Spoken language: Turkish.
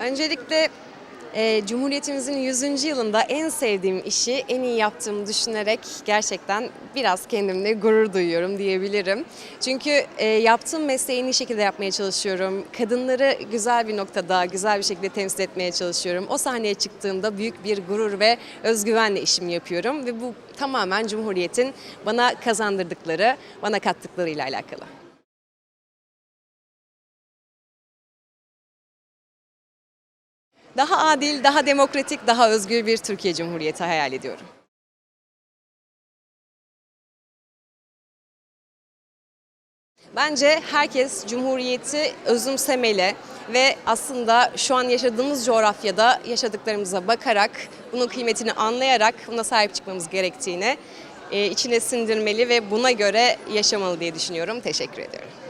Öncelikle e, Cumhuriyetimizin 100. yılında en sevdiğim işi en iyi yaptığımı düşünerek gerçekten biraz kendimle gurur duyuyorum diyebilirim. Çünkü e, yaptığım mesleği en iyi şekilde yapmaya çalışıyorum. Kadınları güzel bir noktada, güzel bir şekilde temsil etmeye çalışıyorum. O sahneye çıktığımda büyük bir gurur ve özgüvenle işimi yapıyorum ve bu tamamen Cumhuriyet'in bana kazandırdıkları, bana kattıklarıyla alakalı. Daha adil, daha demokratik, daha özgür bir Türkiye Cumhuriyeti hayal ediyorum. Bence herkes Cumhuriyeti özümsemeli ve aslında şu an yaşadığımız coğrafyada yaşadıklarımıza bakarak, bunun kıymetini anlayarak buna sahip çıkmamız gerektiğini e, içine sindirmeli ve buna göre yaşamalı diye düşünüyorum. Teşekkür ediyorum.